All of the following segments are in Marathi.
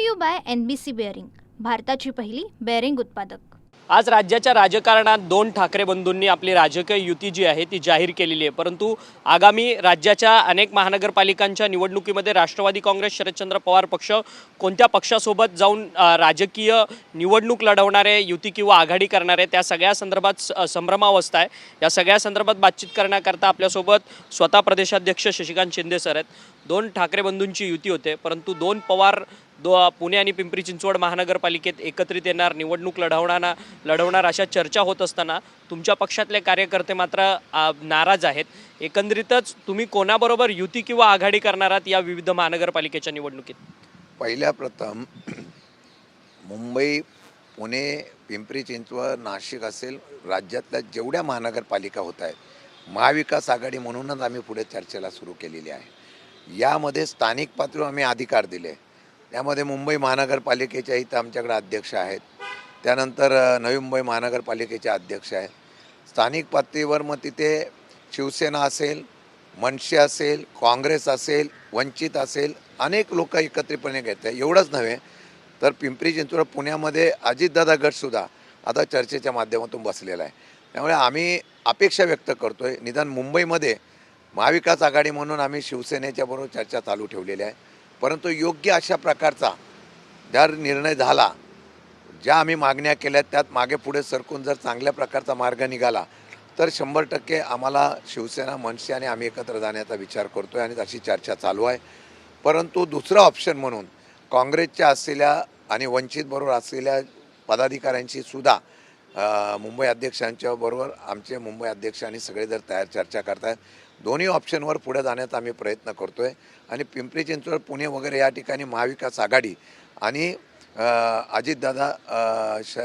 To you by N B C bearing भारताची पहिली बेअरिंग उत्पादक. आज राज्याच्या राजकारणात दोन ठाकरे बंधूंनी आपली राजकीय युती जी आहे ती जाहीर केलेली आहे. परंतु आगामी राज्याच्या अनेक महानगरपालिकांच्या निवडणुकीमध्ये राष्ट्रवादी काँग्रेस शरदचंद्र पवार पक्ष कोणत्या पक्षासोबत जाऊन राजकीय निवडणूक लढवणारे युती किंवा आघाडी करणारे त्या सगळ्या संदर्भात संभ्रमावस्था आहे. या सगळ्या संदर्भात बातचीत करण्याकरता आपल्यासोबत स्वतः प्रदेशाध्यक्ष शशिकांत शिंदे सर आहेत. दोन ठाकरे बंधूंची युती होते परंतु दोन पवार दो पुणे आणि पिंपरी चिंचवड महानगरपालिकेत एकत्रित येणार निवडणूक लढवणार लढवणार अशा चर्चा होत असताना तुमच्या पक्षातले कार्यकर्ते मात्र नाराज आहेत. एकंदरीतच तुम्ही कोणाबरोबर युती किंवा आघाडी करणार आहात या विविध महानगरपालिकेच्या निवडणुकीत? पहिल्या प्रथम मुंबई पुणे पिंपरी चिंचवड नाशिक असेल राज्यातल्या जेवढ्या महानगरपालिका होत आहेत महाविकास आघाडी म्हणूनच आम्ही पुढे चर्चेला सुरू केलेली आहे. यामध्ये स्थानिक पातळीवर आम्ही अधिकार दिले. त्यामध्ये मुंबई महानगरपालिकेच्या इथं आमच्याकडे अध्यक्ष आहेत. त्यानंतर नवी मुंबई महानगरपालिकेचे अध्यक्ष आहेत. स्थानिक पातळीवर मग तिथे शिवसेना असेल मनसे असेल काँग्रेस असेल वंचित असेल अनेक लोक एकत्रितपणे घेत आहे एवढंच नव्हे तर पिंपरी चिंचवड पुण्यामध्ये अजितदादा गटसुद्धा आता चर्चेच्या माध्यमातून बसलेला आहे. त्यामुळे आम्ही अपेक्षा व्यक्त करतो आहे निदान मुंबईमध्ये महाविकास आघाडी म्हणून आम्ही शिवसेनेच्या बरोबर चर्चा चालू ठेवलेली आहे. परंतु योग्य अशा प्रकारचा जर निर्णय झाला ज्या आम्ही मागण्या केल्या त्यात मागे पुढे सरकून जर चांगल्या प्रकारचा मार्ग निघाला तर शंभर टक्के आम्हाला शिवसेना मनसे आणि आम्ही एकत्र जाण्याचा विचार करतो आहे आणि तशी चर्चा चालू आहे. परंतु दुसरा ऑप्शन म्हणून काँग्रेसच्या असलेल्या आणि वंचितबरोबर असलेल्या पदाधिकाऱ्यांशी सुद्धा मुंबई अध्यक्षांच्या बरोबर आमचे मुंबई अध्यक्ष आणि सगळे जर तयार चर्चा करतायत दोन्ही ऑप्शनवर पुढे जाण्याचा आम्ही प्रयत्न करतो आहे आणि पिंपरी चिंचवड पुणे वगैरे या ठिकाणी महाविकास आघाडी आणि अजितदादा श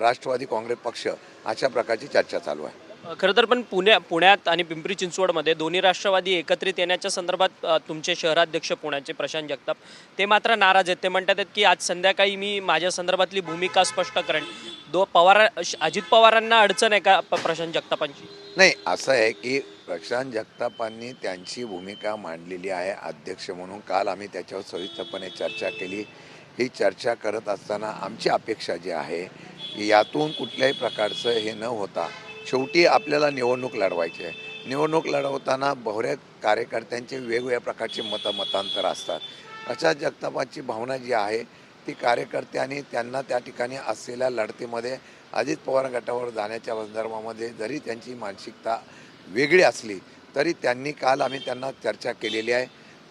राष्ट्रवादी काँग्रेस पक्ष अशा प्रकारची चर्चा चालू आहे. खरं तर पण पुण्या पुण्यात आणि पिंपरी चिंचवडमध्ये दोन्ही राष्ट्रवादी एकत्रित येण्याच्या संदर्भात तुमचे शहराध्यक्ष पुण्याचे प्रशांत जगताप ते मात्र नाराज आहेत. ते म्हणतात की आज संध्याकाळी मी माझ्या संदर्भातली भूमिका स्पष्ट करेन. दो पवार अजित पवारांना अडचण आहे का प्रशांत जगतापांची? नाही असं आहे की प्रशांत जगतापांनी त्यांची भूमिका मांडलेली आहे अध्यक्ष म्हणून. काल आम्ही त्याच्यावर सविस्तरपणे चर्चा केली. ही चर्चा करत असताना आमची अपेक्षा जी आहे की यातून कुठल्याही प्रकारचं हे न होता शेवटी आपल्याला निवडणूक लढवायची आहे. निवडणूक लढवताना बहुऱ्या कार्यकर्त्यांचे वेगवेगळ्या प्रकारचे मतं मतांतर असतात. अशा जगतापाची भावना जी आहे ती कार्यकर्त्यांनी त्यांना त्या ठिकाणी असलेल्या लढतीमध्ये अजित पवार गटावर जाण्याच्या संदर्भामध्ये जरी त्यांची मानसिकता वेगळी असली तरी त्यांनी काल आम्ही त्यांना चर्चा केलेली आहे.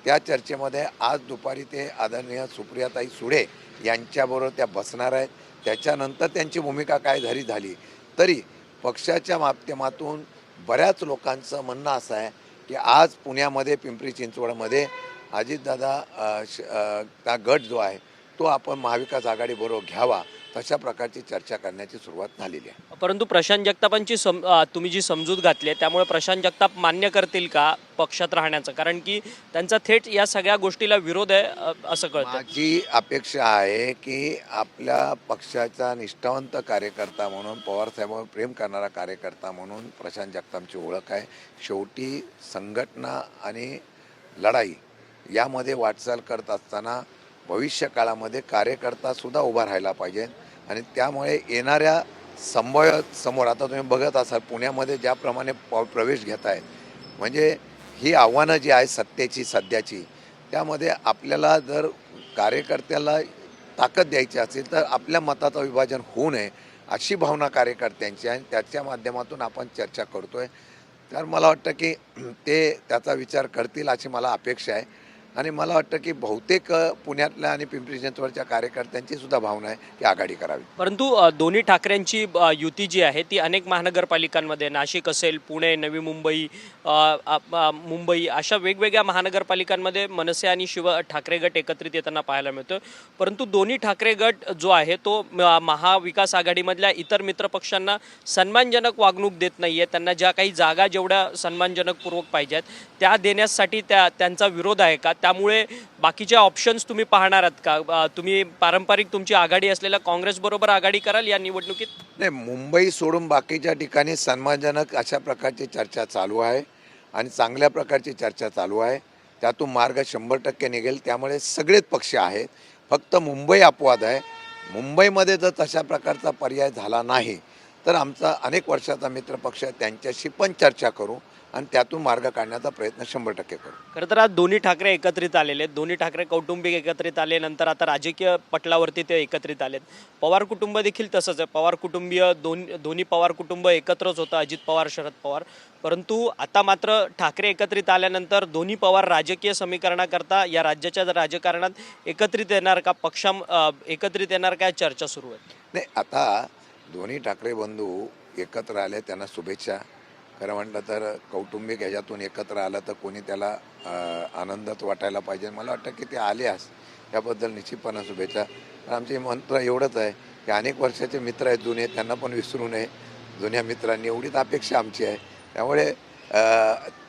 त्या चर्चेमध्ये आज दुपारी ते आदरणीय सुप्रियाताई सुडे यांच्याबरोबर त्या बसणार आहेत. त्याच्यानंतर त्यांची भूमिका काय झाली झाली तरी पक्षाच्या माध्यमातून बऱ्याच लोकांचं म्हणणं असं आहे की आज पुण्यामध्ये पिंपरी चिंचवडमध्ये अजितदादा श- अ, का गट जो आहे तो आपण महाविकास आघाडीबरोबर घ्यावा. तशा प्रकारची चर्चा करण्याची सुरुवात झालेली आहे. परंतु प्रशांत जगतापांची सम अ, तुम्ही जी समजूत घातली आहे त्यामुळे प्रशांत जगताप मान्य करतील का पक्षात राहण्याचं? कारण की त्यांचा थेट या सगळ्या गोष्टीला विरोध आहे अ, असं कळतं. माझी अपेक्षा आहे की आपल्या पक्षाचा निष्ठावंत कार्यकर्ता म्हणून पवारसाहेबांवर प्रेम करणारा कार्यकर्ता म्हणून प्रशांत जगतापची ओळख आहे. शेवटी संघटना आणि लढाई यामध्ये वाटचाल करत असताना भविष्य काळामध्ये कार्यकर्तासुद्धा उभा राहायला पाहिजे. आणि त्यामुळे येणाऱ्या संभाव्य समोर आता तुम्ही बघत असाल पुण्यामध्ये ज्याप्रमाणे प प्रवेश घेत आहेत म्हणजे ही आव्हानं जी आहे सत्तेची सध्याची त्यामध्ये आपल्याला जर कार्यकर्त्याला ताकद द्यायची असेल तर आपल्या मताचं विभाजन होऊ नये अशी भावना कार्यकर्त्यांची आहे. आणि त्याच्या माध्यमातून आपण चर्चा करतो आहे तर मला वाटतं की ते त्याचा विचार करतील अशी मला अपेक्षा आहे. आणि मला वाटतं की बहुतेक पुण्यातल्या आणि पिंपरी चिंचवडच्या कार्यकर्त्यांची सुद्धा भावना आहे की आघाडी करावी. परंतु दोन्ही ठाकरेंची युती जी आहे ती अनेक महानगरपालिकांमध्ये नाशिक असेल पुणे नवी मुंबई मुंबई अशा वेगवेगळ्या महानगरपालिकांमध्ये मनसे आणि शिव ठाकरे गट एकत्रित येताना पाहायला मिळतो परंतु दोन्ही ठाकरे गट जो आहे तो महाविकास आघाडीमधल्या इतर मित्रपक्षांना सन्मानजनक वागणूक देत नाही आहे त्यांना ज्या काही जागा जेवढ्या सन्मानजनकपूर्वक पाहिजेत त्या देण्यासाठी त्या त्यांचा विरोध आहे का? त्यामुळे बाकीचे ऑप्शन्स तुम्ही पाहणार आहात का? तुम्ही पारंपरिक तुमची आघाडी असलेल्या काँग्रेसबरोबर आघाडी कराल या निवडणुकीत? नाही मुंबई सोडून बाकीच्या ठिकाणी सन्मानजनक अशा प्रकारची चर्चा चालू आहे आणि चांगल्या प्रकारची चर्चा चालू आहे. त्यातून मार्ग शंभर टक्के निघेल. त्यामुळे सगळेच पक्ष आहेत. फक्त मुंबई अपवाद आहे. मुंबईमध्ये जर तशा प्रकारचा पर्याय झाला नाही तर आमचा अनेक वर्षाचा मित्रपक्ष आहे. त्यांच्याशी पण चर्चा करू. आणि त्यातून मार्ग काढण्याचा प्रयत्न शंभर टक्के करू. खरं तर आज दोन्ही ठाकरे एकत्रित आलेले आहेत. दोन्ही ठाकरे कौटुंबिक एकत्रित आले नंतर आता राजकीय पटलावरती ते एकत्रित आलेत. पवार कुटुंब देखील तसंच आहे. पवार कुटुंबीय दोन दोन्ही पवार कुटुंब एकत्रच होतं अजित पवार शरद पवार. परंतु आता मात्र ठाकरे एकत्रित आल्यानंतर दोन्ही पवार राजकीय समीकरणाकरता या राज्याच्या राजकारणात एकत्रित येणार का पक्षा एकत्रित येणार काय चर्चा सुरू आहे? नाही आता दोन्ही ठाकरे बंधू एकत्र आले त्यांना शुभेच्छा. खरं म्हटलं तर कौटुंबिक ह्याच्यातून एकत्र आलं तर कोणी त्याला आनंदात वाटायला पाहिजे. मला वाटतं की ते आले आज. याबद्दल निश्चितपणे शुभेच्छा. आमचे मंत्र एवढंच आहे की अनेक वर्षाचे मित्र आहेत जुने त्यांना पण विसरू नये. जुन्या मित्रांनी एवढीच अपेक्षा आमची आहे. त्यामुळे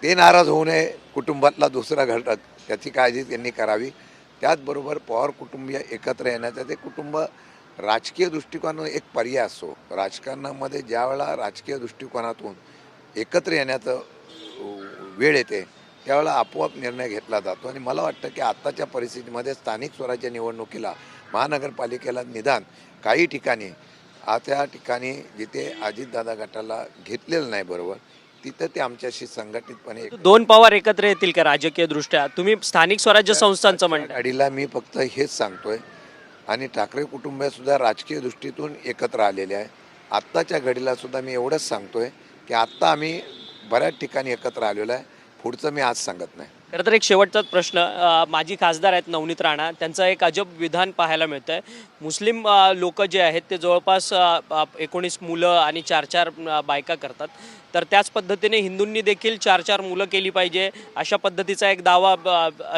ते नाराज होऊ नये. कुटुंबातला दुसरा घटक त्याची काळजी त्यांनी करावी. त्याचबरोबर पवार कुटुंबीय एकत्र येण्याचं ते कुटुंब राजकीय दृष्टिकोनातून एक पर्याय असतो राजकारणामध्ये ज्या वेळेला राजकीय दृष्टिकोनातून एकत्र येण्याचं वेळ येते त्यावेळेला आपोआप निर्णय घेतला जातो. आणि मला वाटतं की आत्ताच्या परिस्थितीमध्ये स्थानिक स्वराज्य निवडणुकीला महानगरपालिकेला निदान काही ठिकाणी त्या ठिकाणी जिथे अजितदादा गटाला घेतलेलं नाही बरोबर तिथं ते आमच्याशी संघटितपणे दोन पवार एकत्र येतील का राजकीय दृष्ट्या तुम्ही स्थानिक स्वराज्य संस्थांचं म्हणता गाडीला मी फक्त हेच सांगतोय. आणि ठाकरे कुटुंब सुद्धा राजकीय दृष्टीतून एकत्र आलेले आहे. आत्ताच्या घडीला सुद्धा मी एवढंच सांगतोय. की आत्ता आम्ही बऱ्याच ठिकाणी एकत्र आलेलो आहे. पुढचं मी आज सांगत नाही. खरं तर एक शेवटचाच प्रश्न माजी खासदार आहेत नवनीत राणा. त्यांचं एक अजब विधान पाहायला मिळतं आहे मुस्लिम लोक जे आहेत ते जवळपास एकोणीस मुलं आणि चार चार बायका करतात. तर त्याच पद्धतीने हिंदूंनी देखील चार चार मुलं केली पाहिजे अशा पद्धतीचा एक दावा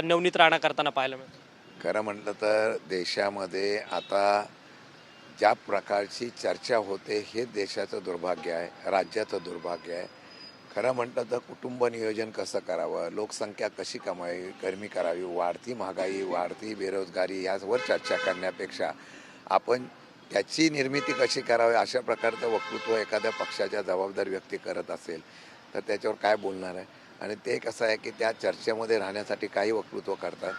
नवनीत राणा करताना पाहायला मिळतो खरं म्हटलं तर देशामध्ये आता ज्या प्रकारची चर्चा होते हे देशाचं दुर्भाग्य आहे राज्याचं दुर्भाग्य आहे. खरं म्हटलं तर कुटुंब नियोजन कसं करावं? लोकसंख्या कशी कमावी कमी करावी? वाढती महागाई वाढती बेरोजगारी यावर चर्चा करण्यापेक्षा आपण त्याची निर्मिती कशी करावी? अशा प्रकारचं वक्तृत्व एखाद्या पक्षाच्या जबाबदार व्यक्ती करत असेल तर त्याच्यावर काय बोलणार आहे? आणि ते कसं आहे की त्या चर्चेमध्ये राहण्यासाठी काही वक्तृत्व करतात.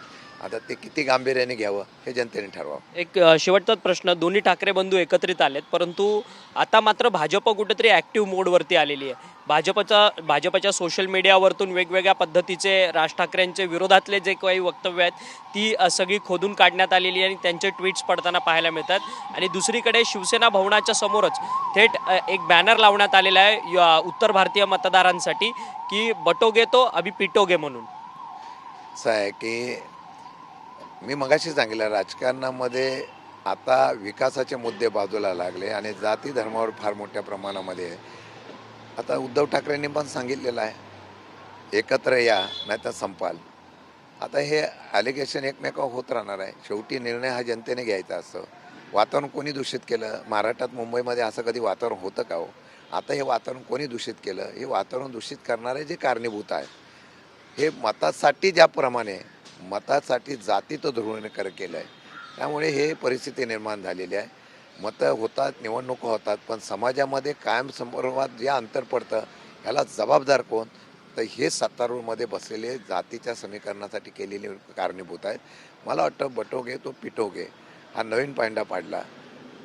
आता ते किती गांभीर्याने घ्यावं हे जनतेने ठरवावं. एक अ, शेवटचाच प्रश्न. दोन्ही ठाकरे बंधू एकत्रित आलेत परंतु आता मात्र भाजप कुठेतरी ॲक्टिव्ह मोडवरती आलेली आहे. भाजपचा भाजपच्या सोशल मीडियावरतून वेगवेगळ्या पद्धतीचे राज ठाकरेंचे विरोधातले जे काही वक्तव्य आहेत ती अ, सगळी खोदून काढण्यात आलेली आहे आणि त्यांचे ट्विट्स पडताना पाहायला मिळतात. आणि दुसरीकडे शिवसेना भवनाच्या समोरच थेट अ, एक बॅनर लावण्यात आलेला आहे य- उत्तर भारतीय मतदारांसाठी की बटोगे तो अभि पिटोगे म्हणून. असं आहे की मी मगाशी सांगितलं राजकारणामध्ये आता विकासाचे मुद्दे बाजूला लागले आणि जाती धर्मावर फार मोठ्या प्रमाणामध्ये आहे. आता उद्धव ठाकरेंनी पण सांगितलेलं आहे एकत्र या नाही तर संपाल. आता हे ॲलिगेशन एकमेकावर होत राहणार आहे. शेवटी निर्णय हा जनतेने घ्यायचा असतो. वातावरण कोणी दूषित केलं? महाराष्ट्रात मुंबईमध्ये असं कधी वातावरण होतं का हो? आता हे वातावरण कोणी दूषित केलं? हे वातावरण दूषित करणारे जे कारणीभूत आहे हे मतासाठी ज्याप्रमाणे मतासाठी जातीचं ध्रुवीकरण केलं आहे त्यामुळे हे परिस्थिती निर्माण झालेली आहे. मतं होतात निवडणुका होतात पण समाजामध्ये कायम संदर्भात जे अंतर पडतं ह्याला जबाबदार कोण? तर हे सत्तारूढमध्ये बसलेले जातीच्या समीकरणासाठी केलेले कारणीभूत आहेत. मला वाटतं बटोगे तो पिटोगे हा नवीन पायंडा पाडला.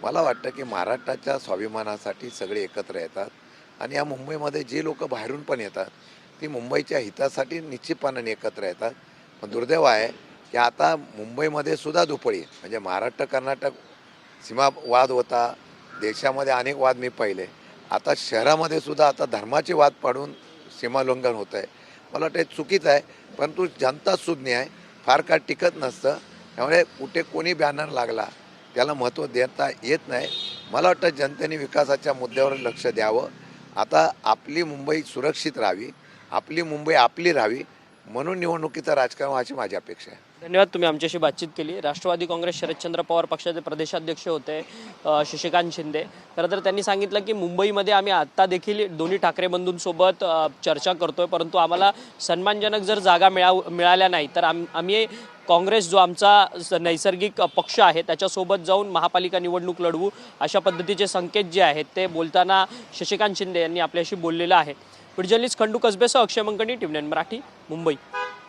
मला वाटतं की महाराष्ट्राच्या स्वाभिमानासाठी सगळे एकत्र येतात. आणि या मुंबईमध्ये जे लोक बाहेरून पण येतात ती मुंबईच्या हितासाठी निश्चितपणाने एकत्र येतात. पण दुर्दैव आहे की आता मुंबईमध्ये सुद्धा दुपळी म्हणजे महाराष्ट्र कर्नाटक सीमा वाद होता. देशामध्ये अनेक वाद मी पाहिले. आता शहरामध्ये सुद्धा आता धर्माचे वाद पाडून सीमाोल्लंघन होतं आहे. मला वाटतं हे चुकीचं आहे परंतु जनता सुज्ञ आहे. फार काळ टिकत नसतं. त्यामुळे कुठे कोणी बॅनर लागला त्याला महत्त्व देता येत नाही. मला वाटतं जनतेने विकासाच्या मुद्द्यावर लक्ष द्यावं. आता आपली मुंबई सुरक्षित राहावी. आपली मुंबई आपली राहावी. म्हणून निवडणुकीचं राजकारण व्हायची माझी अपेक्षा आहे. धन्यवाद तुम्ही आमच्याशी बातचीत केली. राष्ट्रवादी काँग्रेस शरदचंद्र पवार पक्षाचे प्रदेशाध्यक्ष होते अ, शशिकांत शिंदे. खरं तर त्यांनी सांगितलं की मुंबईमध्ये आम्ही आत्ता देखील दोन्ही ठाकरे बंधूंसोबत अ, चर्चा करतोय परंतु आम्हाला सन्मानजनक जर जागा मिळाव मिळाल्या नाही तर आम आम्ही काँग्रेस जो आमचा स- नैसर्गिक पक्ष आहे त्याच्यासोबत जाऊन महापालिका निवडणूक लढवू अशा पद्धतीचे संकेत जे आहेत ते बोलताना शशिकांत शिंदे यांनी आपल्याशी बोललेलं आहे. Video journalist Khandu कसबेसह Akshay Mankani TV nine Marathi Mumbai.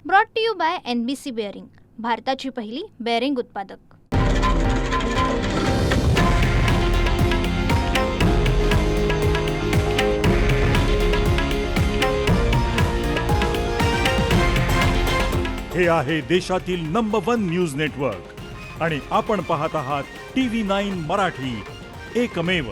Brought to you by N B C bearing भारताची पहिली बेअरिंग उत्पादक. हे आहे देशातील नंबर वन न्यूज नेटवर्क आणि आपण पाहत आहात टी व्ही नाईन मराठी. एकमेव.